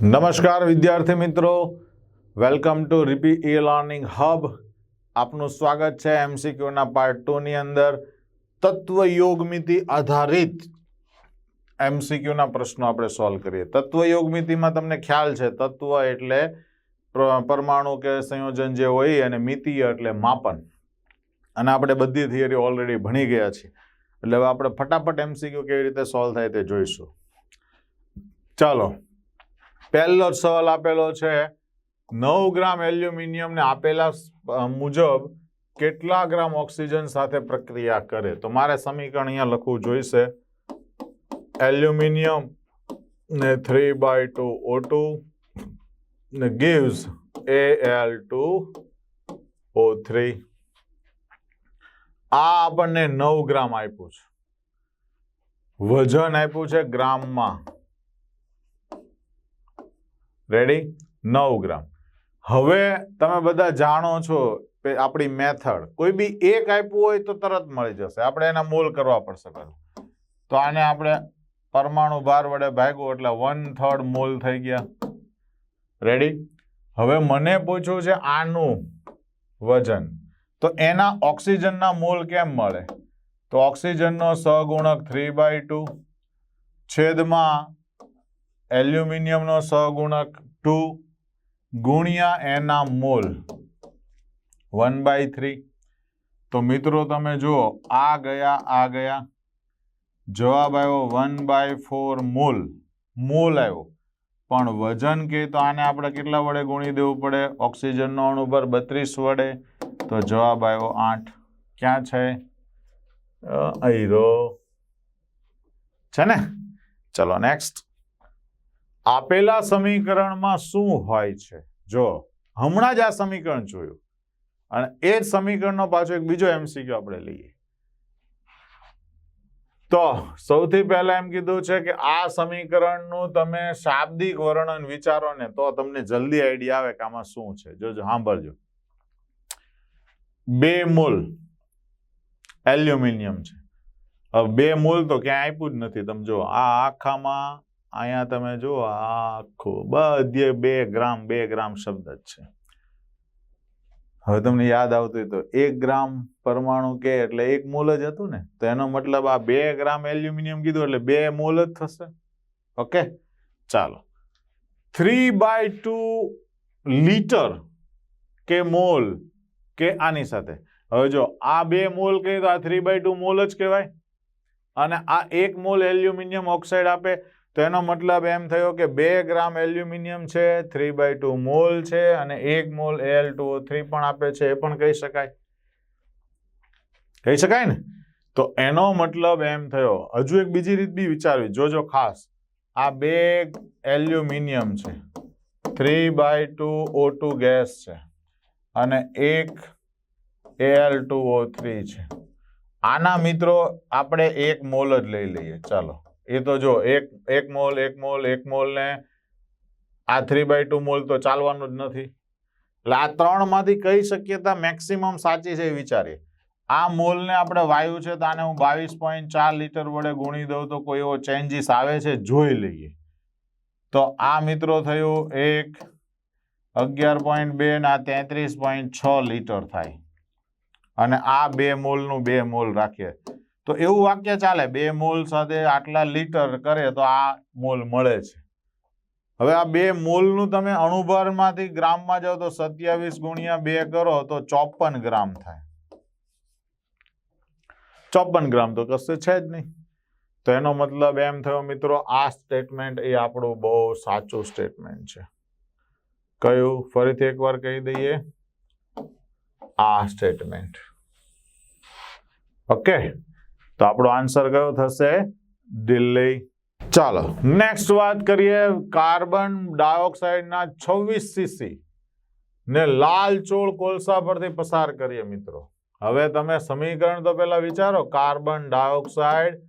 નમસ્કાર વિદ્યાર્થી મિત્રો. Welcome to રિપી e learning hub આપનું સ્વાગત છે એમસીક્યુના પાર્ટ ટુની અંદર. તત્વયોગમિતિ આધારિત એમસીક્યુના પ્રશ્નો આપણે સોલ્વ કરીએ. તત્વ યોગમિતિમાં તમને ખ્યાલ છે, તત્વ એટલે પરમાણુ કે સંયોજન જે હોય અને મિતિ એટલે માપન. અને આપણે બધી થિયરી ઓલરેડી ભણી ગયા છીએ. એટલે હવે આપણે ફટાફટ એમસીક્યુ કેવી રીતે સોલ્વ થાય તે જોઈશું. ચાલો પહેલો જ સવાલ આપેલો છે, નવ ગ્રામ એલ્યુમિનિયમને આપેલા મુજબ કેટલા ગ્રામ ઓક્સિજન સાથે પ્રક્રિયા કરે? તો મારે સમીકરણ અહીંયા લખવું જોઈશે. એલ્યુમિનિયમ ને three by two O two ને A L two O three. આ આપણને નવ ગ્રામ આપ્યું છે. વજન આપ્યું છે ગ્રામમાં. રેડી નવ ગ્રામ. હવે તમે બધા જાણો છો આપણી મેથડ, કોઈ બી એક આપ્યું હોય તો તરત મળી જશે. આપણે એના મોલ કરવા પડશે પહેલા. તો આને આપણે પરમાણુ ભાર વડે ભાગ્યું એટલે વન થર્ડ મોલ થઈ ગયા. રેડી હવે મને પૂછ્યું છે આનું વજન. તો એના ઓક્સિજનના મોલ કેમ મળે? તો ઓક્સિજનનો સગુણક થ્રી બાય ટુ છેદમાં એલ્યુમિનિયમનો સહગુણક ટુ ગુણ્યા એના મોલ. One by three. તો મિત્રો તમે જુઓ, આ ગયા આ ગયા. જવાબ આવ્યો one by four mole. Mole આવ્યો. પણ વજન કે તો આને આપણે કેટલા વડે ગુણી દેવું પડે? ઓક્સિજનનો અણુભર બત્રીસ વડે. તો જવાબ આવ્યો આઠ. ક્યાં છે? અહીરો છે ને? ચલો નેક્સ્ટ આપેલા સમીકરણમાં શું હોય છે? જો, હમણાં જ આ સમીકરણ જોયું. અને એ જ સમીકરણનો પાછો એક બીજો એમસીક્યુ આપણે લઈએ. તો, સૌથી પહેલા એમ કીધું છે કે આ સમીકરણનું તમે શાબ્દિક વર્ણન વિચારો ને તો તમને જલ્દી આઈડિયા આવે કે આમાં શું છે. જોજો સાંભળજો. બે મૂલ એલ્યુમિનિયમ છે. હવે બે મૂલ તો ક્યાંય આપ્યું જ નથી. તમે જો, આ આખામાં અહીંયા તમે આ આખું બધે બે ગ્રામ બે ગ્રામ શબ્દ જ છે. હવે તમને યાદ આવતું હોય તો એક ગ્રામ પરમાણુ કે એટલે એક મોલ જ હતું ને, તો એનો મતલબ આ બે ગ્રામ એલ્યુમિનિયમ કીધું એટલે બે મોલ જ થશે. ઓકે? ચાલો. થ્રી બાય ટુ લીટર કે મોલ કે આની સાથે. હવે જો આ બે મોલ કહીએ તો આ થ્રી બાય ટુ મોલ જ કહેવાય. અને આ એક મોલ એલ્યુમિનિયમ ઓક્સાઇડ આપે તો એનો મતલબ એમ થયો કે બે ગ્રામ એલ્યુમિનિયમ છે થ્રી બાય ટુ મોલ છે અને એક મોલ એલ ટુ થ્રી પણ આપે છે, એ પણ કહી શકાય. કહી શકાય ને? તો એનો મતલબ એમ થયો. હજુ એક બીજી રીત બી વિચારવી. જોજો ખાસ. આ બે એલ્યુમિનિયમ છે. Three by two O two gas છે અને એક એલ ટુ ઓ થ્રી છે. આના મિત્રો આપણે એક મોલ જ લઈ લઈએ. ચાલો. એ તો જો, એક એક મોલ એક મોલ એક મોલ ને આ થ્રી બાય ટુ મોલ તો ચાલવાનું જ નથી. એટલે આ ત્રણમાંથી કઈ શક્યતા મેક્સિમમ સાચી છે એ વિચારીએ. આ મોલને આપણે વાયુ છે તો આને હું બાવીસ પોઈન્ટ ચાર લીટર વડે ગુણી દઉં તો કોઈ એવો ચેન્જીસ આવે છે જોઈ લઈએ. તો આ મિત્રો થયું એક, અગિયાર પોઈન્ટ બે ને આ તેત્રીસ પોઈન્ટ છ લીટર થાય. અને આ બે મોલનું બે મોલ રાખીએ. તો એવું વાક્ય ચાલે, બે મોલ સાથે આટલા લીટર કરે તો આ મોલ મળે છે. હવે આ બે મોલનું તમે અણુભારમાંથી ગ્રામમાં જાઓ તો સત્યાવીસ ગુણ્યા બે કરો તો ચોપન ગ્રામ થાય. ચોપન ગ્રામ તો કશે છે જ નહીં. તો એનો મતલબ એમ થયો, મિત્રો, આ સ્ટેટમેન્ટ એ આપણું બહુ સાચું સ્ટેટમેન્ટ છે. કયું? ફરીથી એકવાર કહી દઈએ. આ સ્ટેટમેન્ટ ઓકે તો આપણો આન્સર કયો થશે? દિલ્હી. ચાલો નેક્સ્ટ વાત કરીએ કાર્બન ડાયોક્સાઇડના છવ્વીસ સીસી ને લાલ ચોળ કોલસા પરથી પસાર કરીએ મિત્રો. હવે તમે સમીકરણ તો પેલા વિચારો, કાર્બન ડાયોક્સાઇડ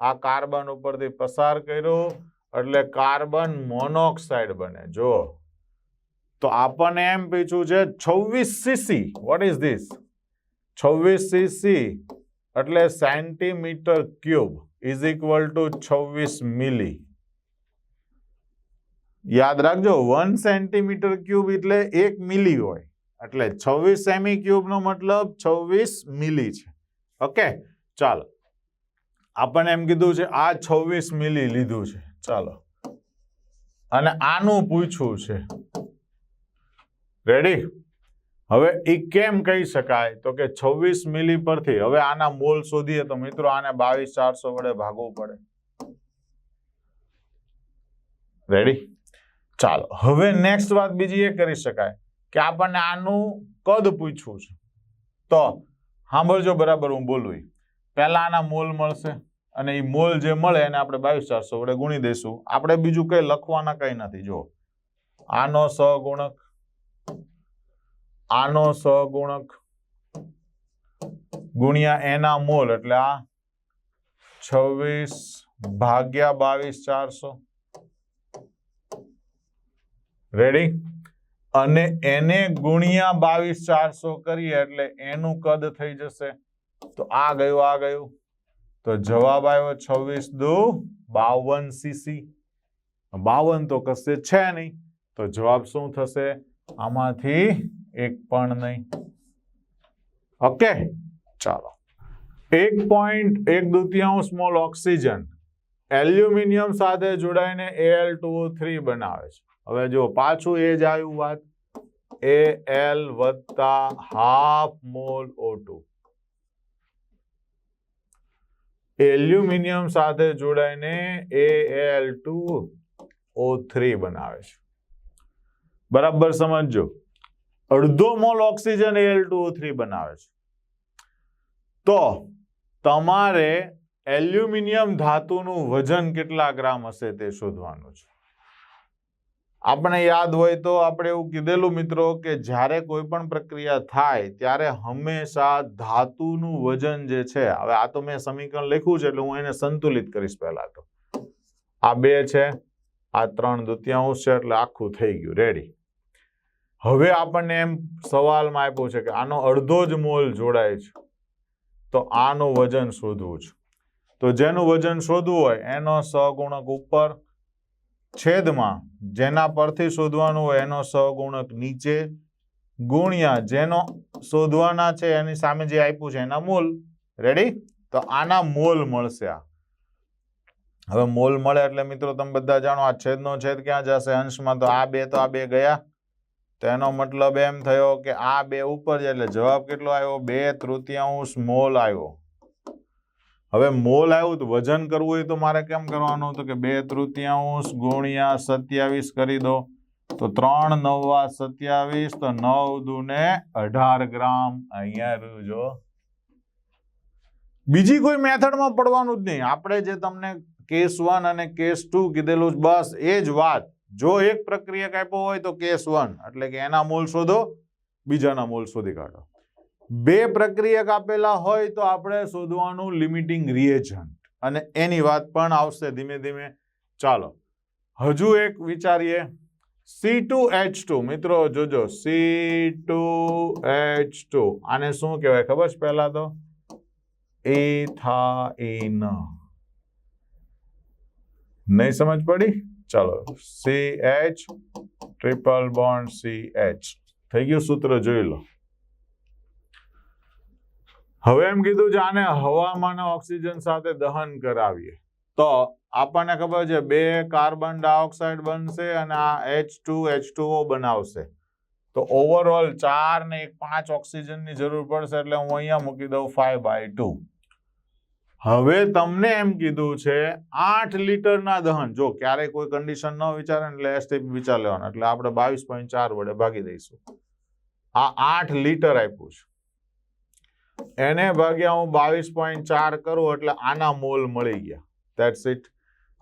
આ કાર્બન ઉપરથી પસાર કર્યું, એટલે કાર્બન મોનોક્સાઇડ બને. જો તો આપણને એમ પૂછ્યું છે, છવ્વીસ સીસી વોટ ઇઝ ધીસ છવ્વીસ સીસી એટલે centimetre cube is equal to છવ્વીસ મિલી. યાદ રાખજો વન સેન્ટીમીટર ક્યુબ એટલે એક મિલી હોય. એટલે છવ્વીસ સેમી ક્યુબનો મતલબ છવ્વીસ મિલી છે. ઓકે, ચાલો. આપણને એમ કીધું છે, આ છવ્વીસ મિલી લીધું છે. ચાલો. અને આનું પૂછવું છે. રેડી હવે એ કેમ કહી શકાય? તો કે છવ્વીસ મિલી પરથી, હવે આના મોલ શોધીએ તો મિત્રો આને બાવીસ ચારસો વડે ભાગવું પડે. રેડી ચાલો, હવે નેક્સ્ટ વાત બીજી એ કરી શકાય કે આપણને આનું કદ પૂછવું છે. તો, સાંભળજો બરાબર હું બોલું પહેલા આના મોલ મળશે અને એ મોલ જે મળે એને આપણે બાવીસ ચારસો વડે ગુણી દઈશું. આપણે બીજું કઈ લખવાના કઈ નથી જો આનો સહગુણક આનો સહગુણક ગુણ્યા એના મોલ, એટલે આ છવ્વીસ ભાગ્યા બાવીસ ચારસો. રેડી અને એને ગુણ્યા બાવીસ ચારસો કરીએ એટલે એનું કદ થઈ જશે. તો આ ગયું આ ગયું. તો જવાબ આવ્યો છવ્વીસ દુ બાવન સીસી. બાવન તો કશે છે નહીં. તો જવાબ શું થશે? આમાંથી એક પણ નહીં. ઓકે ચાલો. એક પોઈન્ટ એક દુતિયાંશ મોલ ઓક્સિજન એલ્યુમિનિયમ સાથે જોડાઈને એલ ટુ થ્રી બનાવે છે. હવે જો પાછું એ જ આવ્યું વાત એ એલ વત્તા half mole O two aluminium સાથે જોડાઈને A L two O three બનાવે છે. બરાબર સમજજો. અડધો mole oxygen L two three બનાવે છે. તો તમારે એલ્યુમિનિયમ ધાતુનું વજન કેટલા ગ્રામ હશે તે શોધવાનું છે. આપણે યાદ હોય તો આપણે એવું કીધેલું મિત્રો કે જ્યારે કોઈ પણ પ્રક્રિયા થાય ત્યારે હંમેશા ધાતુનું વજન જે છે, હવે આ તો મેં સમીકરણ લખ્યું છે એટલે હું એને સંતુલિત કરીશ પહેલા તો. આ બે છે, આ ત્રણ દ્વિતીયાંશ છે એટલે આખું થઈ ગયું. રેડી હવે આપણને એમ સવાલમાં આપ્યું છે કે આનો અડધો જ મોલ જોડાય છે. તો આનું વજન શોધવું છે. તો જેનું વજન શોધવું હોય એનો સહગુણક ઉપર છેદમાં જેના પરથી શોધવાનું હોય એનો સહગુણક નીચે ગુણ્યા જેનો શોધવાના છે એની સામે જે આપ્યું છે એના મોલ. રેડી તો આના મોલ મળશે આ. હવે મોલ મળે એટલે મિત્રો તમે બધા જાણો આ છેદનો છેદ ક્યાં જશે? અંશમાં તો આ બે, તો આ બે ગયા. તો એનો મતલબ એમ થયો કે આ બે ઉપર છે એટલે જવાબ કેટલો આવ્યો? બે તૃતીયાંશ મોલ આવ્યો. હવે મોલ આવ્યું તો વજન કરવું હોય તો મારે કેમ કરવાનું? તો કે બે તૃતીયાંશ ગુણ્યા સત્યાવીસ કરી દો. તો ત્રણ નવા સત્યાવીસ તો નવ દુને અઢાર ગ્રામ. અહીંયા રહ્યું જો. બીજી કોઈ મેથડમાં પડવાનું જ નહીં. આપણે જે તમને કેસ વન અને કેસ ટુ કીધેલું બસ એ જ વાત. જો એક પ્રક્રિયક આપ્યો હોય તો કેસ વન, એટલે કે એના મૂળ શોધો, બીજાના મૂળ શોધી કાઢો. બે પ્રક્રિયક આપેલા હોય તો આપણે શોધવાનું લિમિટિંગ રિએજન્ટ, અને એની વાત પણ આવશે ધીમે ધીમે. ચાલો, હજુ એક વિચારીએ. સી ટુ એચ ટુ મિત્રો, જોજો સી ટુ એચ ટુ આને શું કહેવાય ખબર છે પહેલાં તો? એથાઇન નહીં સમજ પડી? ચાલો C H triple bond C H થઈ ગયું સૂત્ર, જોઈ લો. હવે એમ કીધું છે આને હવામાન ઓક્સિજન સાથે દહન કરાવીએ. તો આપણને ખબર છે બે કાર્બન ડાયોક્સાઇડ બનશે અને આ એચ ટુ એચ ટુ બનાવશે. તો ઓવરઓલ ચાર ને એક પાંચ ઓક્સિજનની જરૂર પડશે એટલે હું અહીંયા મૂકી દઉં ફાઈવ બાય ટુ હવે તમને એમ કીધું છે, આઠ લીટરના દહન. જો ક્યારેય કોઈ કન્ડિશન ન વિચારે એટલે એસટીપી વિચાર લેવાનો. એટલે આપણે બાવીસ પોઈન્ટ ચાર વડે ભાગી દઈશું. આ આઠ લીટર આપ્યું છે. એને ભાગ્યા હું બાવીસ પોઈન્ટ ચાર કરું એટલે આના મોલ મળી ગયા. દેટ્સ ઇટ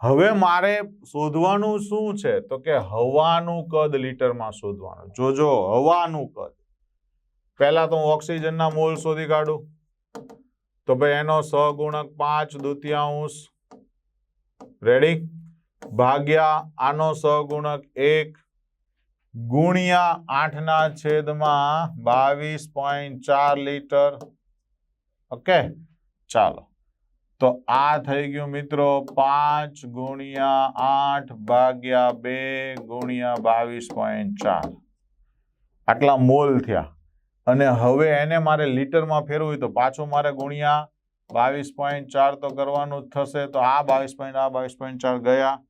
હવે મારે શોધવાનું શું છે? તો કે હવાનું કદ લીટરમાં શોધવાનું. જોજો, હવાનું કદ. પહેલા તો હું ઓક્સિજનના મોલ શોધી કાઢું. તો ભાઈ એનો સહગુણક પાંચ દુતિયાંશ. રેડી ભાગ્યા આનો સહગુણક એક ગુણ્યા આઠના છેદમાં બાવીસ પોઈન્ટ ચાર લીટર. ઓકે? ચાલો. તો આ થઈ ગયું મિત્રો પાંચ ગુણ્યા આઠ ભાગ્યા બે ગુણ્યા બાવીસ પોઈન્ટ ચાર. આટલા મોલ થયા. અને હવે એને મારે લીટરમાં ફેરવું હોય તો પાછું મારે ગુણ્યા બાવીસ પોઈન્ટ ચાર તો કરવાનું જ થશે. તો આ બાવીસ પોઈન્ટ આ બાવીસ પોઈન્ટ ચાર ગયા.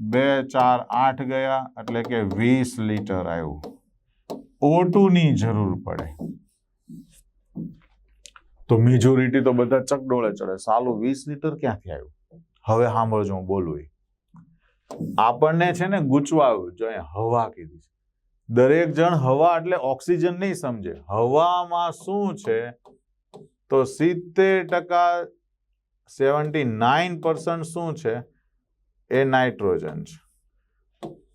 બે, ચાર, આઠ ગયા. એટલે કે વીસ લીટર આવ્યું. ઓટુની જરૂર પડે. તો મેજોરિટી તો બધા ચકડોળે ચડે. સાલું વીસ લીટર ક્યાંથી આવ્યું? હવે સાંભળજો, હું બોલું. આપણને છે ને ગૂંચવાયું. જો અહીંયા હવા કીધી છે. દરેક જણ હવા એટલે ઓક્સિજન નહીં સમજે. હવામાં શું છે? તો સિત્તેર ટકા સેવન્ટી નાઇન પર્સન્ટ શું છે? એ નાઇટ્રોજન છે.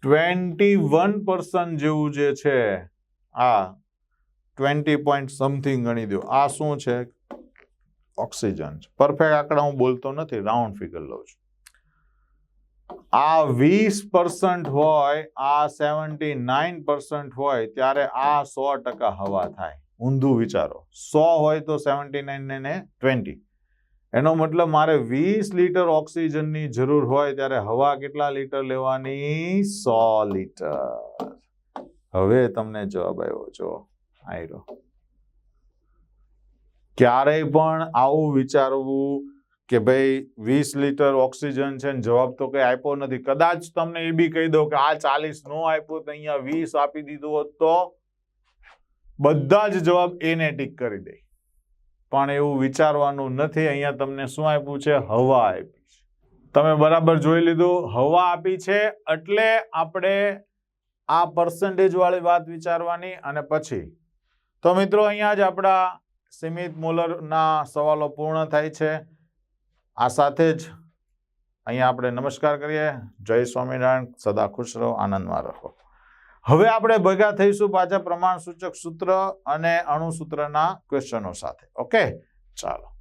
ટ્વેન્ટી વન પર્સન્ટ જેવું જે છે, આ ટ્વેન્ટી પોઈન્ટ સમથિંગ ગણી દો. આ શું છે? ઓક્સિજન છે. પરફેક્ટ આંકડા હું બોલતો નથી, રાઉન્ડ ફિગર લઉં છું. આ વીસ પર્સન્ટ હોય, આ સેવન્ટી નાઇન પર્સન્ટ હોય, ત્યારે આ સો ટકા હવા થાય. ઊંધું વિચારો. સો હોય તો સેવન્ટી નાઇન ને ટ્વેન્ટી એનો મતલબ મારે વીસ લીટર ઓક્સિજનની જરૂર હોય ત્યારે હવા કેટલા લીટર લેવાની? સો લીટર. હવે તમને જવાબ આવ્યો, જો, આયરો. ક્યારેય પણ આવું વિચારવું કે ભાઈ વીસ લીટર ઓક્સિજન છે ને જવાબ તો કઈ આપ્યો નથી. કદાચ તમને એ બી કહી દો કે આ ચાલીસ નો આપ્યો તો અહીંયા વીસ આપી દીધું હોત તો બધા જ જવાબ એને ટીક કરી દે. પણ એવું વિચારવાનું નથી. અહીંયા તમને શું આપ્યું છે? હવા આપી છે. તમે બરાબર જોઈ લીધું. હવા આપી છે એટલે આપણે આ પર્સન્ટેજ વાળી વાત વિચારવાની અને પછી તો મિત્રો અહીંયા જ આપણા સીમિત મોલરના સવાલો પૂર્ણ થાય છે. આ સાથે જ અહીંયા આપણે નમસ્કાર કરીએ. જય સ્વામિનારાયણ. સદા ખુશ રહો, આનંદમાં રહો. હવે આપણે ભેગા થઈશું પાછા પ્રમાણ સૂચક સૂત્ર અને અણુસૂત્રના ક્વેશ્ચનો સાથે. ઓકે ચાલો.